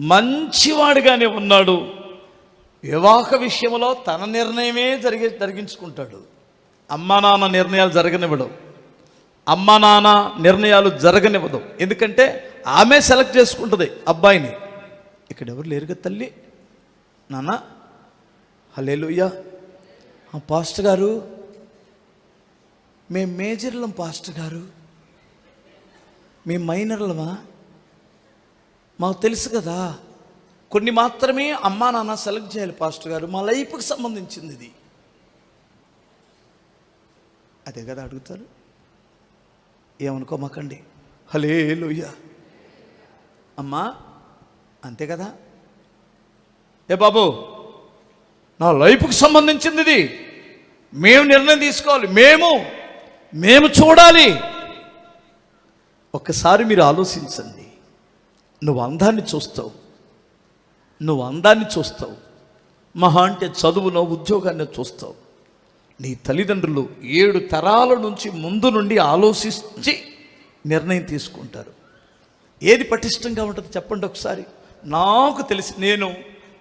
మంచివాడిగానే ఉన్నాడు. వివాహ విషయంలో తన నిర్ణయమే జరిగే జరిగించుకుంటాడు. అమ్మా నాన్న నిర్ణయాలు జరగనివ్వడు. అమ్మా నాన్న నిర్ణయాలు జరగనివ్వదు. ఎందుకంటే ఆమె సెలెక్ట్ చేసుకుంటుంది అబ్బాయిని. ఇక్కడ ఎవరు లేరుగా తల్లి? నాన్న? హలేలుయ్యా పాస్టర్ గారు? మేము మేజర్లం పాస్టర్ గారు. మేము మైనర్లమా? మాకు తెలుసు కదా. కొన్ని మాత్రమే అమ్మా నాన్న సెలెక్ట్ చేయాలి పాస్టర్ గారు. మా లైఫ్కి సంబంధించింది ఇది. అదే కదా అడుగుతారు. ఏమనుకోమాకండి. హలే అమ్మా అంతే కదా? ఏ బాబు నా లైఫ్కి సంబంధించింది ఇది. మేము నిర్ణయం తీసుకోవాలి. మేము మేము చూడాలి. ఒక్కసారి మీరు ఆలోచించండి. నువ్వు అందాన్ని చూస్తావు. నువ్వు అందాన్ని చూస్తావు. మహా అంటే చదువునో ఉద్యోగాన్ని చూస్తావు. నీ తల్లిదండ్రులు ఏడు తరాల నుంచి ముందు నుండి ఆలోచించి నిర్ణయం తీసుకుంటారు. ఏది పటిష్టంగా ఉంటుంది చెప్పండి ఒకసారి. నాకు తెలిసి నేను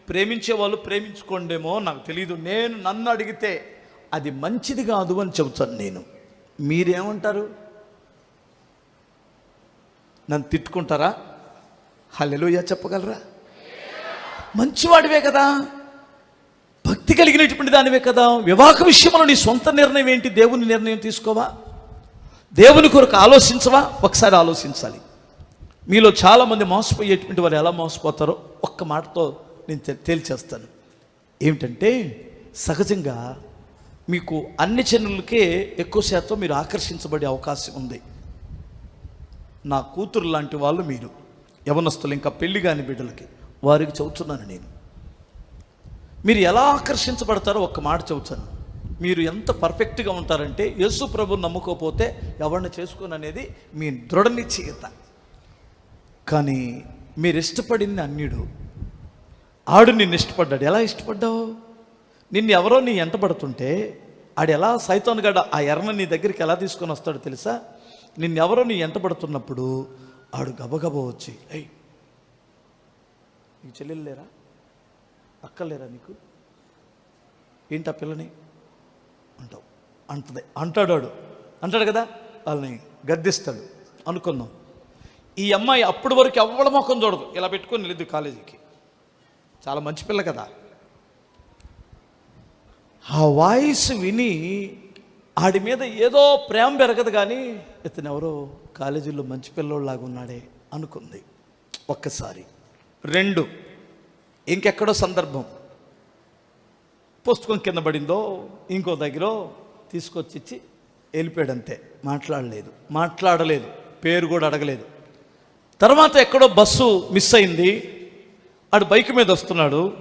ప్రేమించే వాళ్ళు ప్రేమించుకోండేమో నాకు తెలియదు నేను నన్ను అడిగితే అది మంచిది కాదు అని చెబుతాను నేను. మీరేమంటారు? నన్ను తిట్టుకుంటారా? హల్లెలూయా చెప్పగలరా? మంచివాడివే కదా. భక్తి కలిగినటువంటి దానివే కదా. వివాహ విషయంలో నీ సొంత నిర్ణయం ఏంటి? దేవుని నిర్ణయం తీసుకోవా? దేవుని కొరకు ఆలోచించవా? ఒకసారి ఆలోచించాలి. మీలో చాలామంది మోసపోయేటువంటి వారు ఎలా మోసపోతారో ఒక్క మాటతో నేను తేల్చేస్తాను. ఏమిటంటే సహజంగా మీకు అన్ని చెన్నులకే ఎక్కువ శాతం మీరు ఆకర్షించబడే అవకాశం ఉంది. నా కూతురు లాంటి వాళ్ళు మీరు. యవనస్తులు ఇంకా పెళ్ళి కాని బిడ్డలకి వారికి చెబుతున్నాను నేను. మీరు ఎలా ఆకర్షించబడతారో ఒక్క మాట చెబుతాను. మీరు ఎంత పర్ఫెక్ట్గా ఉంటారంటే యేసు ప్రభు నమ్ముకోపోతే ఎవరిని చేసుకుని అనేది మీ దృఢ నిశ్చయత. కానీ మీరు ఇష్టపడింది అన్యుడు. ఆడు నిన్ను ఇష్టపడ్డాడు. ఎలా ఇష్టపడ్డావు? నిన్ను ఎవరో నీ ఎంటబడుతుంటే ఆడు ఎలా సైతాన్ గడ ఆ ఎర్రని నీ దగ్గరికి ఎలా తీసుకొని వస్తాడో తెలుసా? నిన్నెవరో నీ ఎంటబడుతున్నప్పుడు ఆడు గబగబ వచ్చి అయ్యి నీకు చెల్లెలు లేరా? అక్కలేరా నీకు? ఏంటి ఆ పిల్లని? అంటావు. అంటది. అంటాడు అంటాడు కదా? వాళ్ళని గద్దిస్తాడు. అనుకుందాం. ఈ అమ్మాయి అప్పటి వరకు ఎవ్వడ మొఖం చూడదు. ఇలా పెట్టుకొని వెళ్ళిద్ది కాలేజీకి. చాలా మంచి పిల్ల కదా. ఆ వాయిస్ విని ఆడి మీద ఏదో ప్రేమ పెరగదు కానీ ఇతను ఎవరో కాలేజీలో మంచి పిల్లోళ్ళలాగా ఉన్నాడే అనుకుంది. ఒక్కసారి. రెండు. ఇంకెక్కడో సందర్భం. పుస్తకం కింద పడిందో ఇంకో దగ్గర తీసుకొచ్చి ఇచ్చి వెళ్ళిపోయాడు అంతే మాట్లాడలేదు. మాట్లాడలేదు. పేరు కూడా అడగలేదు. తర్వాత ఎక్కడో బస్సు మిస్ అయింది. ఆడు బైక్ మీద వస్తున్నాడు.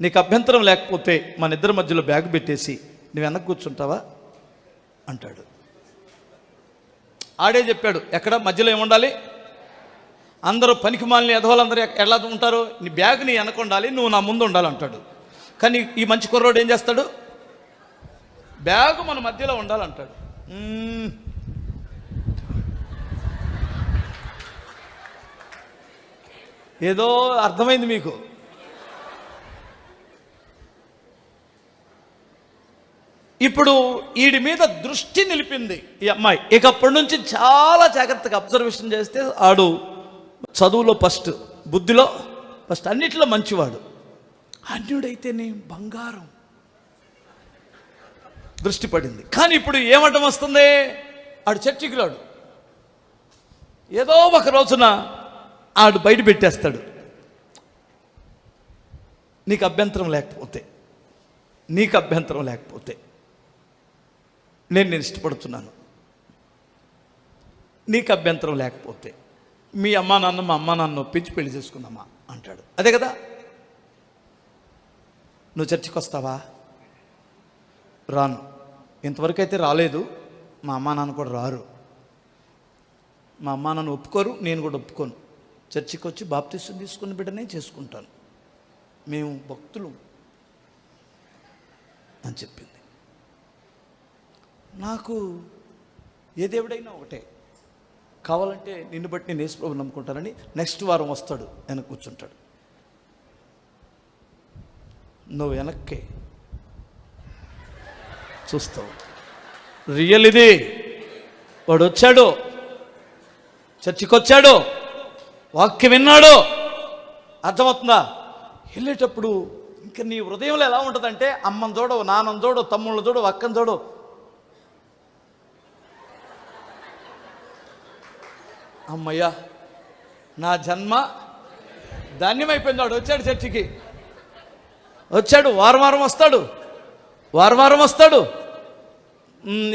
నీకు అభ్యంతరం లేకపోతే మన ఇద్దరి మధ్యలో బ్యాగ్ పెట్టేసి నువ్వు వెనక్కి కూర్చుంటావా? అంటాడు. ఆడే చెప్పాడు ఎక్కడ? మధ్యలో ఏముండాలి? అందరూ పనికి మాలిన ఎదవాళ్ళందరూ ఎలా ఉంటారు? నీ బ్యాగ్ నీ వెనక ఉండాలి నువ్వు నా ముందు ఉండాలి అంటాడు. కానీ ఈ మంచి కుర్రోడు ఏం చేస్తాడు? బ్యాగ్ మన మధ్యలో ఉండాలంటాడు ఏదో అర్థమైంది మీకు. ఇప్పుడు వీడి మీద దృష్టి నిలిపింది ఈ అమ్మాయి. ఇక అప్పటి నుంచి చాలా జాగ్రత్తగా అబ్జర్వేషన్ చేస్తే ఆడు చదువులో ఫస్ట్ బుద్ధిలో ఫస్ట్ అన్నిటిలో మంచివాడు. అన్యుడైతేనే బంగారం. దృష్టి పడింది. కానీ ఇప్పుడు ఏమటం వస్తుంది? ఆడు చర్చికి రాడు. ఏదో ఒక రోజున ఆడు బయట పెట్టేస్తాడు. నీకు అభ్యంతరం లేకపోతే నీకు అభ్యంతరం లేకపోతే. నేను నేను ఇష్టపడుతున్నాను. నీకు అభ్యంతరం లేకపోతే మీ అమ్మా నాన్న మా అమ్మా నాన్న ఒప్పించి పెళ్ళి చేసుకుందామా? అంటాడు. అదే కదా? నువ్వు చర్చికి వస్తావా? రాను. ఇంతవరకు అయితే రాలేదు. మా అమ్మా నాన్న కూడా రారు. మా అమ్మా నాన్న ఒప్పుకోరు నేను కూడా ఒప్పుకోను. చర్చికి వచ్చి బాప్తీసు తీసుకున్న బిడ్డనే చేసుకుంటాను. మేము భక్తులు అని చెప్పింది. నాకు ఏ దేవుడైనా ఒకటే. కావాలంటే నిన్ను బట్టి నేను యేసుప్రభు నమ్ముకుంటానని నెక్స్ట్ వారం వస్తాడు ఆయన కూర్చుంటాడు. నువ్వు వెనక్కి. చూస్తావు. రియల్ ఇది. వాడు వచ్చాడు. చర్చికి వచ్చాడు. వాక్యం విన్నాడు. అర్థమవుతుందా? వెళ్ళేటప్పుడు ఇంకా నీ హృదయంలో ఎలా ఉంటుందంటే అమ్మని చూడవు నాన్నని చూడవు తమ్ముళ్ళని చూడవు అక్కని చూడవు అమ్మయ్యా నా జన్మ ధాన్యమైపోయింది వాడు వచ్చాడు చర్చికి. వచ్చాడు వారం వారం వస్తాడు వారం వారం వస్తాడు.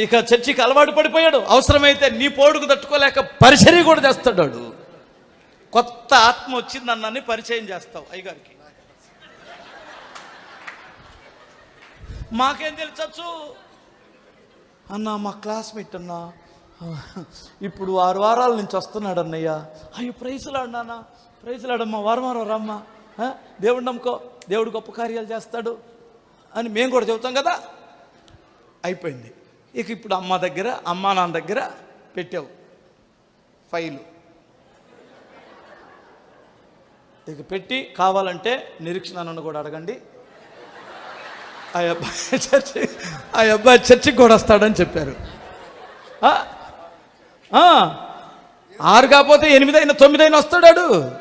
ఇక చర్చికి అలవాటు పడిపోయాడు. అవసరమైతే నీ పోడుకు తట్టుకోలేక పరిచర్య కూడా చేస్తాడు వాడు కొత్త ఆత్మ వచ్చిందన్నని పరిచయం చేస్తావు అయ్యగారికి. మాకేం తెలుసచ్చు అన్న మా క్లాస్మేట్ అన్నా ఇప్పుడు ఆరు వారాల నుంచి వస్తున్నాడు అన్నయ్య. అయ్యో ప్రైజులాడినానా ప్రైజులాడమ్మా వారం వారం రమ్మా. దేవుడు నమ్ముకో. దేవుడు గొప్ప కార్యాలు చేస్తాడు అని మేము కూడా చెబుతాం కదా. అయిపోయింది. ఇక ఇప్పుడు అమ్మ దగ్గర అమ్మా నాన్న దగ్గర పెట్టావు ఫైలు. ఇక పెట్టి కావాలంటే నిరీక్షణ నన్ను కూడా అడగండి. ఆ అబ్బాయి చర్చి ఆ అబ్బాయి చర్చికి కూడా వస్తాడని చెప్పారు. ఆరు కాకపోతే ఎనిమిది అయినా తొమ్మిది అయినా వస్తాడాడు.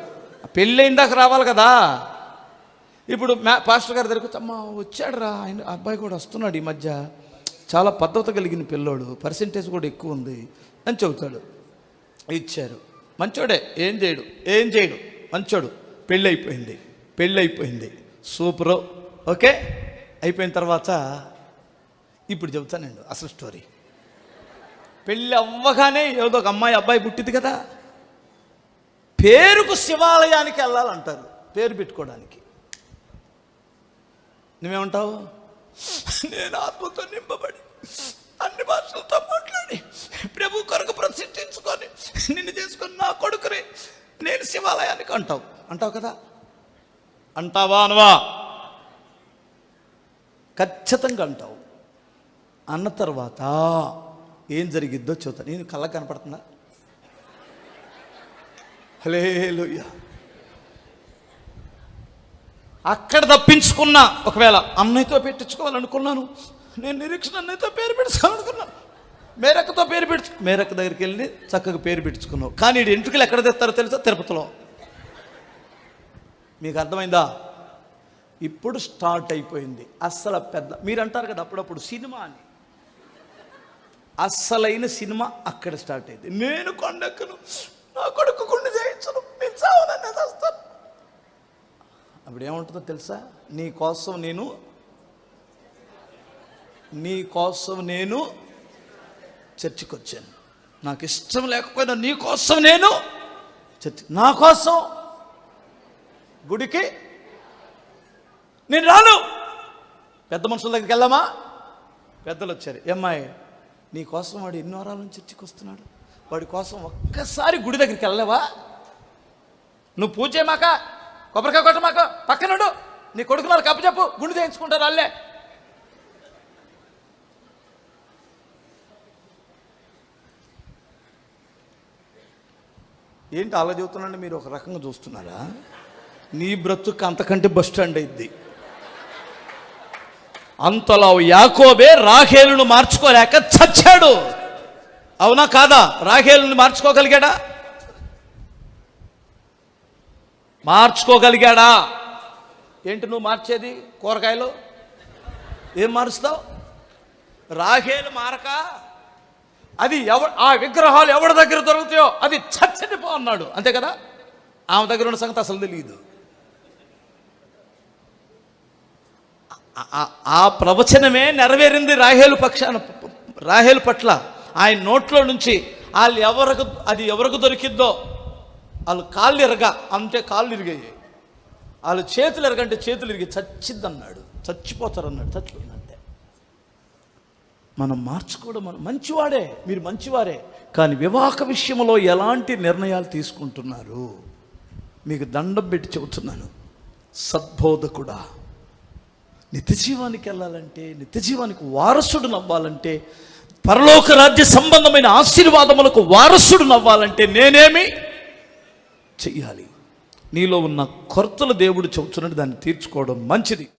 పెళ్ళి అయిన దాకా రావాలి కదా. ఇప్పుడు మ్యా పాస్టర్ గారి దగ్గరకు అమ్మా వచ్చాడు రా ఆయన అబ్బాయి కూడా వస్తున్నాడు ఈ మధ్య. చాలా పద్ధతి కలిగిన పిల్లోడు పర్సంటేజ్ కూడా ఎక్కువ ఉంది. అని చెబుతాడు. ఇచ్చారు. మంచోడే ఏం చేయడు ఏం చేయడు. మంచోడు. పెళ్ళి అయిపోయింది పెళ్ళి అయిపోయింది సూపరు. ఓకే? అయిపోయిన తర్వాత ఇప్పుడు చెబుతానండి అసలు స్టోరీ పెళ్ళి అవ్వగానే ఏదో ఒక అమ్మాయి అబ్బాయి పుట్టింది కదా. పేరుకు శివాలయానికి వెళ్ళాలంటారు పేరు పెట్టుకోవడానికి. నువ్వేమంటావు? నేను ఆత్మతో నింపబడి అన్ని భాషలతో మాట్లాడి ప్రభు కొరకు ప్రసిద్ధించుకొని నిన్ను చేసుకొని నా కొడుకుని నేను శివాలయానికి అంటావు. అంటావు కదా? అంటావా అనవా? ఖచ్చితంగా అంటావు. అన్న తర్వాత ఏం జరిగిద్దో చూద్దాం. నేను కళ్ళ కనపడుతున్నా. హలేలుయ్యా అక్కడ తప్పించుకున్నా ఒకవేళ అన్నయ్యతో పెట్టించుకోవాలనుకున్నాను నేను నిరీక్షణ అన్నయ్యతో పేరు పెట్టుకోవాలనుకున్నాను. మేరక్కతో పేరు పెట్టు మేరక్క దగ్గరికి వెళ్ళి చక్కగా పేరు పెట్టించుకున్నావు కానీ ఎంట్రుకలు ఎక్కడ తెస్తారో తెలుసా? తిరుపతిలో. మీకు అర్థమైందా? ఇప్పుడు స్టార్ట్ అయిపోయింది. అస్సలు పెద్ద మీరు అంటారు కదా అప్పుడప్పుడు సినిమా అని. అస్సలైన సినిమా అక్కడ స్టార్ట్ అయింది. నేను కొండెక్కను నా కొడుకు గుండె చేయించను నేను వస్తాను అప్పుడు ఏముంటుందో తెలుసా? నీ కోసం నేను నీ కోసం నేను చర్చికి వచ్చాను నాకు ఇష్టం లేకపోయినా నీ కోసం నేను చర్చి నా కోసం గుడికి నేను రాను. పెద్ద మనుషుల దగ్గరికి వెళ్దామా పెద్దలు వచ్చారు ఏమ్మాయి? నీ కోసం వాడు ఎన్ని వారాల నుంచి చర్చికి వస్తున్నాడు? వాడి కోసం ఒక్కసారి గుడి దగ్గరికి వెళ్ళలేవా? నువ్వు పూజ చేయమాక కొబ్బరికాయ కొట్టమాక పక్కనుండు నీ కొడుకు నాకు అప్పచెప్పు గుండు చేయించుకుంటారు వాళ్ళే. ఏంటి అలా చెబుతున్నాండి మీరు ఒక రకంగా చూస్తున్నారా? నీ బ్రతుకు అంతకంటే బస్ స్టాండ్ అయింది. అంతలో యాకోబే రాహేలును మార్చుకోలేక చచ్చాడు. అవునా కాదా? రాహేలుని మార్చుకోగలిగాడా? మార్చుకోగలిగాడా? ఏంటి నువ్వు మార్చేది కూరగాయలు? ఏం మారుస్తావు? రాహేలు మారక? అది ఎవ ఆ విగ్రహాలు ఎవరి దగ్గర దొరుకుతాయో అది చచ్చనిపో అన్నాడు. అంతే కదా? ఆమె దగ్గర ఉన్న సంగతి అసలు తెలియదు ఆ- ప్రవచనమే నెరవేరింది రాహేలు పక్షాన రాహేలు పట్ల. ఆయన నోట్లో నుంచి వాళ్ళు ఎవరికి అది ఎవరికి దొరికిద్దో వాళ్ళు కాళ్ళు ఎరగ అంటే కాళ్ళు ఇరిగాయి. వాళ్ళు చేతులు ఎరగంటే చేతులు ఇరిగి చచ్చిద్దన్నాడు. చచ్చిపోతారన్నాడు చచ్చిపోయిందంటే. మనం మార్చుకోవడం మనం మంచివాడే మీరు మంచివారే. కానీ వివాహ విషయంలో ఎలాంటి నిర్ణయాలు తీసుకుంటున్నారు? మీకు దండం పెట్టి చెబుతున్నాను. సద్బోధకుడా. నిత్యజీవానికి వెళ్ళాలంటే నిత్యజీవానికి వారసుడు నవ్వాలంటే పరలోక రాజ్య సంబంధమైన ఆశీర్వాదములకు వారసుడు నవ్వాలంటే నేనేమి చెయ్యాలి? నీలో ఉన్న కొరతలు దేవుడు చెబుతున్నట్టు దాన్ని తీర్చుకోవడం మంచిది.